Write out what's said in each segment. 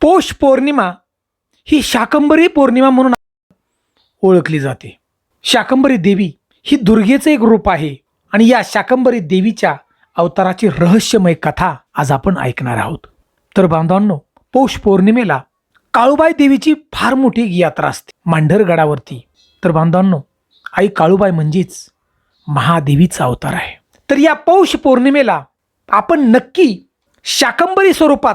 पौष पौर्णिमा ही शाकंभरी पौर्णिमा म्हणून ओळखली जाते. शाकंभरी देवी ही दुर्गेचं एक रूप आहे आणि या शाकंभरी देवीच्या अवताराची रहस्यमय कथा आज आपण ऐकणार आहोत. तर बांधवांनो पौष पौर्णिमेला काळूबाई देवीची फार मोठी यात्रा असते मांढरगडावरती तर बांधवांनो आई काळूबाई म्हणजेच महादेवीचा अवतार आहे. तर या पौष पौर्णिमेला आपण नक्की शाकंभरी स्वरूपात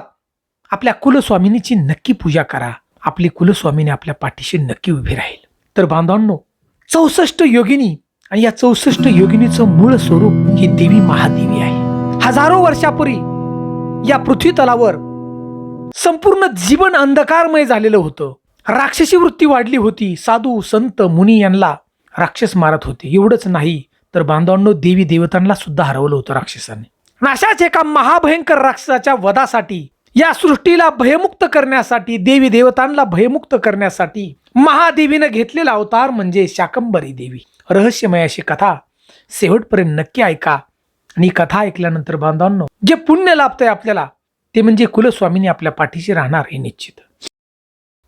आपल्या कुलस्वामिनीची नक्की पूजा करा. आपली कुलस्वामिनी आपल्या पाठीशी नक्की उभी राहील. तर बांधवांनो चौसष्ट योगिनी आणि या चौसष्ट योगिनीचं मूळ स्वरूप ही देवी महादेवी आहे. हजारो वर्षापूर्वी या पृथ्वी तलावर संपूर्ण जीवन अंधकारमय झालेलं होतं. राक्षसी वृत्ती वाढली होती. साधू संत मुनी यांना राक्षस मारत होते. एवढंच नाही तर बांधवांनो देवी देवतांना सुद्धा हरवलं होतं राक्षसाने. नाशाच एका महाभयंकर राक्षसाच्या वधासाठी या सृष्टीला भयमुक्त करण्यासाठी देवी देवतांना भयमुक्त करण्यासाठी महादेवीनं घेतलेला अवतार म्हणजे शाकंभरी देवी. रहस्यमय अशी कथा शेवटपर्यंत नक्की ऐका आणि कथा ऐकल्यानंतर बांधवांनो जे पुण्य लाभतंय आपल्याला ते म्हणजे कुलस्वामीने आपल्या पाठीशी राहणार हे निश्चित.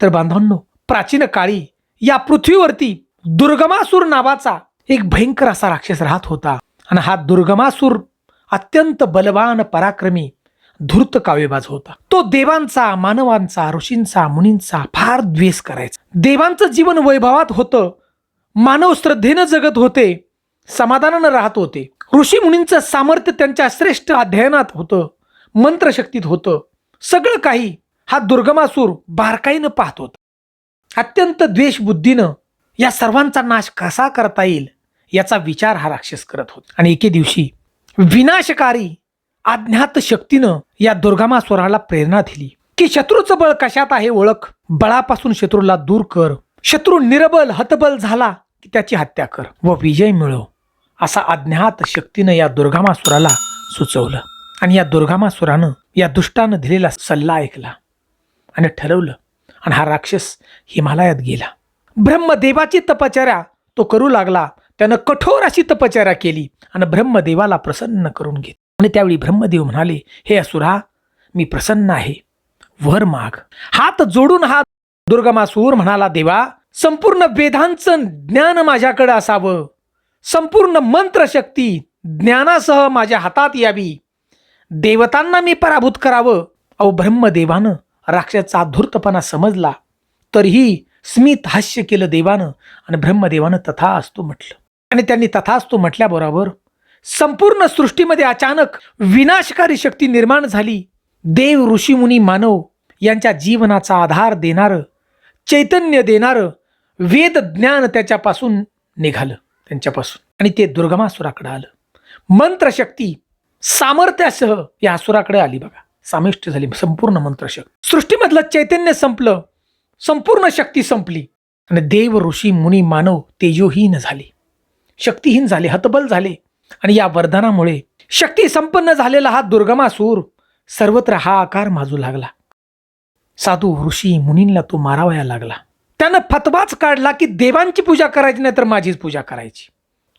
तर बांधवांनो प्राचीन काळी या पृथ्वीवरती दुर्गमासूर नावाचा एक भयंकर असा राक्षस राहत होता. आणि हा दुर्गमासूर अत्यंत बलवान पराक्रमी धूर्त काव्यबाज होता. तो देवांचा मानवांचा ऋषींचा मुनींचा फार द्वेष करायचा. देवांचं जीवन वैभवात होतं. मानव श्रद्धेनं जगत होते. समाधानानं राहत होते. ऋषी मुनींचं सामर्थ्य त्यांच्या श्रेष्ठ अध्ययनात होतं. मंत्रशक्तीत होतं. सगळं काही हा दुर्गमासूर बारकाईनं पाहत होता. अत्यंत द्वेषबुद्धीनं या सर्वांचा नाश कसा करता येईल याचा विचार हा राक्षस करत होता. आणि एके दिवशी विनाशकारी अज्ञात शक्तीनं या दुर्गमासुराला प्रेरणा दिली. की शत्रूचं बळ कशात आहे ओळख? बळापासून शत्रूला दूर कर. शत्रू निरबल हतबल झाला की त्याची हत्या कर व विजय मिळव असा अज्ञात शक्तीनं या दुर्गामासुराला सुचवलं. आणि या दुर्गामासुरानं या दुष्टानं दिलेला सल्ला ऐकला आणि ठरवलं. आणि हा राक्षस हिमालयात गेला. ब्रह्मदेवाची तपचर्या तो करू लागला. त्यानं कठोर अशी तपचर्या केली आणि ब्रह्मदेवाला प्रसन्न करून घेत आणि त्यावेळी ब्रह्मदेव म्हणाले हे असुरा मी प्रसन्न आहे. वर माग. हात जोडून हा दुर्गमासूर म्हणाला देवा संपूर्ण वेदांचं ज्ञान माझ्याकडे असावं. संपूर्ण मंत्रशक्ती ज्ञानासह माझ्या हातात यावी. देवतांना मी पराभूत करावं. अहो ब्रह्मदेवानं राक्षसाचा धूर्तपणा समजला तरीही स्मित हास्य केलं देवानं आणि ब्रह्मदेवानं तथा असतो म्हटलं. आणि त्यांनी तथा असतो म्हटल्याबरोबर संपूर्ण सृष्टीमध्ये अचानक विनाशकारी शक्ती निर्माण झाली. देव ऋषीमुनी मानव यांच्या जीवनाचा आधार देणारं चैतन्य देणारं वेद ज्ञान त्याच्यापासून निघालं त्यांच्यापासून. आणि ते दुर्गमासुराकडे आलं. मंत्रशक्ती सामर्थ्यासह या असुराकडे आली बघा. सामिष्ट झाली संपूर्ण मंत्रशक्ती. सृष्टीमधलं चैतन्य संपलं संपूर्ण शक्ती संपली. आणि देव ऋषी मुनी मानव तेजोहीन झाले. शक्तिहीन झाले हतबल झाले. आणि या वरदानामुळे शक्ती संपन्न झालेला हा दुर्गमासूर सर्वत्र हा आकार माजू लागला. साधू ऋषी मुनींना तो मारावया लागला. त्यानं फतवाच काढला की देवांची पूजा करायची नाही तर माझीच पूजा करायची.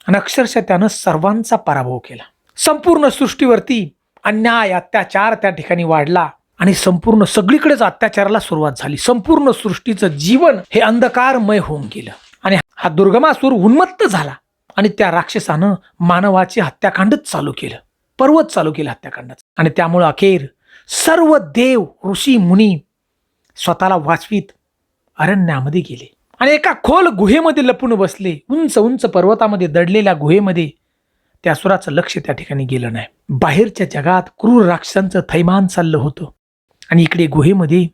आणि अक्षरशः त्यानं सर्वांचा पराभव केला. संपूर्ण सृष्टीवरती अन्याय अत्याचार त्या ठिकाणी वाढला आणि संपूर्ण सगळीकडेच अत्याचाराला सुरुवात झाली. संपूर्ण सृष्टीचं जीवन हे अंधकारमय होऊन गेलं. आणि हा दुर्गमासूर उन्मत्त झाला. आणि त्या राक्षसानं मानवाचे हत्याकांडच चालू केलं. पर्वत चालू केलं हत्याकांडाचं. आणि त्यामुळं अखेर सर्व देव ऋषी मुनी स्वतःला वाचवीत अरण्यामध्ये गेले. आणि एका खोल गुहेमध्ये लपून बसले. उंच उंच पर्वतामध्ये दडलेल्या गुहेमध्ये त्या असुराचं लक्ष त्या ठिकाणी गेलं नाही. बाहेरच्या जगात क्रूर राक्षसांचं थैमान चाललं होतं. आणि इकडे गुहेमध्ये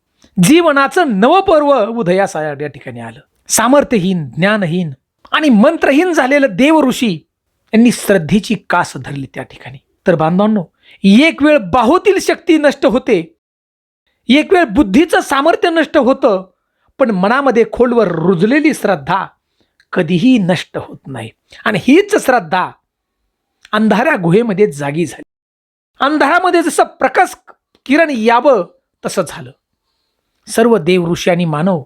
जीवनाचं नवपर्व उदयास या ठिकाणी आलं. सामर्थ्यहीन ज्ञानहीन आणि मंत्रहीन झालेलं देव ऋषी यांनी श्रद्धेची कास धरली त्या ठिकाणी. तर बांधवांनो एक वेळ बाहूतील शक्ती नष्ट होते एक वेळ बुद्धीचं सामर्थ्य नष्ट होतं पण मनामध्ये खोलवर रुजलेली श्रद्धा कधीही नष्ट होत नाही. आणि हीच श्रद्धा अंधाऱ्या गुहेमध्ये जागी झाली. अंधारामध्ये जसं प्रकाश किरण यावं तसं झालं. सर्व देव ऋषी आणि मानव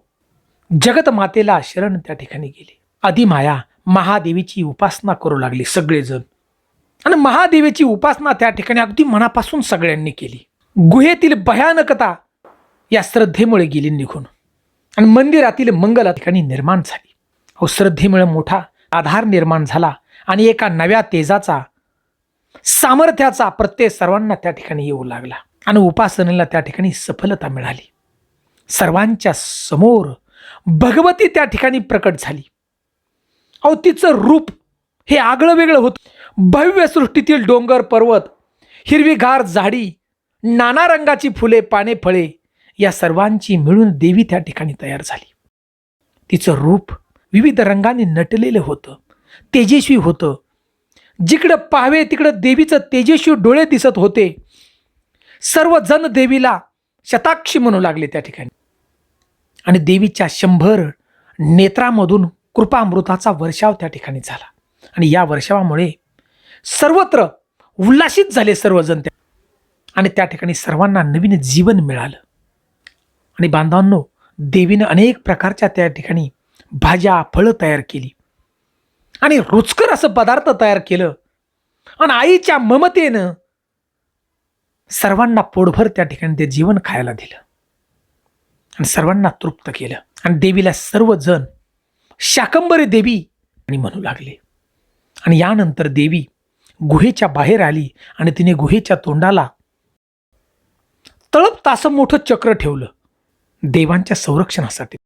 जगतमातेला शरण त्या ठिकाणी गेले. अधिमाया महादेवीची उपासना करू लागली सगळेजण. आणि महादेवीची उपासना त्या ठिकाणी अगदी मनापासून सगळ्यांनी केली. गुहेतील भयानकता या श्रद्धेमुळे गेली निघून. आणि मंदिरातील मंगल ठिकाणी निर्माण झाली. हो श्रद्धेमुळे मोठा आधार निर्माण झाला आणि एका नव्या तेजाचा सामर्थ्याचा प्रत्यय सर्वांना त्या ठिकाणी येऊ लागला. आणि उपासनेला त्या ठिकाणी सफलता मिळाली. सर्वांच्या समोर भगवती त्या ठिकाणी प्रकट झाली. अहो तिचं रूप हे आगळं वेगळं होतं. भव्य सृष्टीतील डोंगर पर्वत हिरवीगार झाडी नाना रंगाची फुले पाने फळे या सर्वांची मिळून देवी त्या ठिकाणी तयार झाली. तिचं रूप विविध रंगाने नटलेलं होतं तेजस्वी होतं. जिकडं पाहावे तिकडं देवीचं तेजस्वी डोळे दिसत होते. सर्वजण देवीला शताक्षी म्हणू लागले त्या ठिकाणी. आणि देवीच्या शंभर नेत्रामधून कृपामृताचा वर्षाव त्या ठिकाणी झाला. आणि या वर्षावामुळे सर्वत्र उल्लासित झाले सर्वजण त्या आणि त्या ठिकाणी सर्वांना नवीन जीवन मिळालं. आणि बांधवांनो देवीनं अनेक प्रकारच्या त्या ठिकाणी भाज्या फळं तयार केली. आणि रुचकर असं पदार्थ तयार केलं. आणि आईच्या ममतेनं सर्वांना पोटभर त्या ठिकाणी ते जीवन खायला दिलं. आणि सर्वांना तृप्त केलं. आणि देवीला सर्वजण शाकंबरी देवी आणि म्हणू लागले. आणि यानंतर देवी गुहेच्या बाहेर आली आणि तिने गुहेच्या तोंडाला तळप तासं मोठं चक्र ठेवलं. देवांच्या संरक्षणासाठी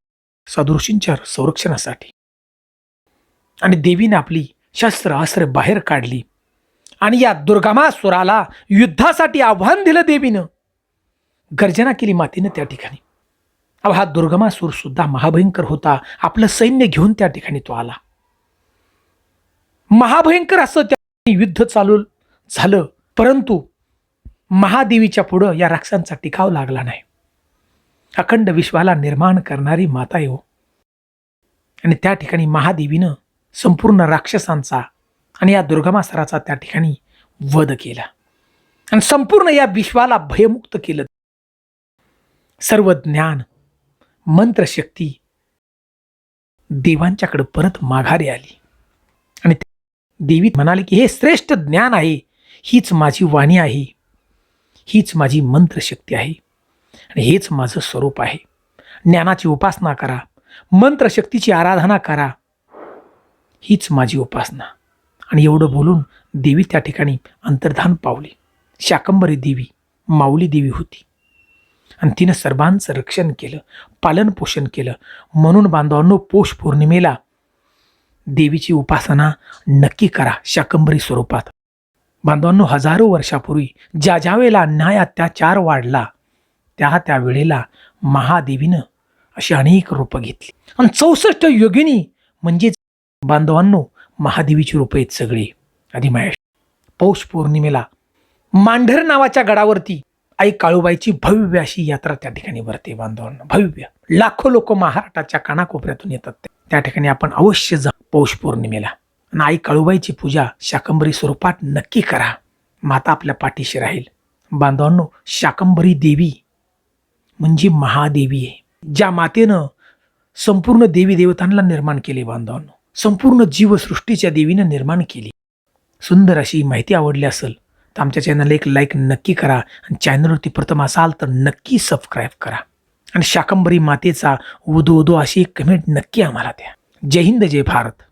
सदृशींच्या संरक्षणासाठी. आणि देवीने आपली शस्त्र अस्त्र बाहेर काढली. आणि या दुर्गमासुराला युद्धासाठी आव्हान दिलं देवीनं. गर्जना केली मातीनं त्या ठिकाणी. अव हा दुर्गमासूर सुद्धा महाभयंकर होता. आपलं सैन्य घेऊन त्या ठिकाणी तो आला. महाभयंकर असं त्या युद्ध चालू झालं परंतु महादेवीच्या पुढं या राक्षसांचा टिकाव लागला नाही. अखंड विश्वाला निर्माण करणारी माता येऊ हो. आणि त्या ठिकाणी महादेवीनं संपूर्ण राक्षसांचा आणि या दुर्गमासराचा त्या ठिकाणी वध केला. आणि संपूर्ण या विश्वाला भयमुक्त केलं. सर्व ज्ञान मंत्रशक्ती. देवांच्याकडे परत माघारी आली. आणि देवी म्हणाले की हे श्रेष्ठ ज्ञान आहे. हीच माझी वाणी आहे. हीच माझी मंत्रशक्ती आहे. आणि हेच माझं स्वरूप आहे. ज्ञानाची उपासना करा. मंत्रशक्तीची आराधना करा. हीच माझी उपासना. आणि एवढं बोलून देवी त्या ठिकाणी अंतर्धान पावली. शाकंबरी देवी माऊली देवी होती. आणि तिनं सर्वांचं रक्षण केलं पालनपोषण केलं. म्हणून बांधवांनो पौष पौर्णिमेला देवीची उपासना नक्की करा शाकंबरी स्वरूपात. बांधवांनो हजारो वर्षापूर्वी ज्या ज्या वेळेला अन्याय अत्याचार वाढला त्या त्या वेळेला महादेवीनं अशी अनेक रूपं घेतली. आणि चौसष्ट योगिनी म्हणजेच बांधवांनो महादेवीची रूपं आहेत सगळी. आधी अधिमायश पौष पौर्णिमेला मांढर नावाच्या गडावरती आई काळूबाईची भव्य अशी यात्रा त्या ठिकाणी भरते बांधवांना. भव्य. लाखो लोक महाराष्ट्राच्या कानाकोपऱ्यातून येतात. त्या- ठिकाणी आपण अवश्य जा. पौष पौर्णिमेला. आणि आई काळूबाईची पूजा शाकंबरी स्वरूपात नक्की करा. माता आपल्या पाठीशी राहील. बांधवांनो शाकंबरी देवी म्हणजे महादेवी आहे. ज्या मातेनं संपूर्ण देवी देवतांना निर्माण केले बांधवांनो. संपूर्ण जीवसृष्टीच्या देवीनं निर्माण केली. सुंदर अशी माहिती आवडली असेल तर आमच्या चॅनलला एक लाईक नक्की करा आणि चॅनलवरती प्रथम असाल तर नक्की सबस्क्राईब करा. आणि शाकंबरी मातेचा उदो उदो अशी एक कमेंट नक्की आम्हाला द्या. जय हिंद जय भारत.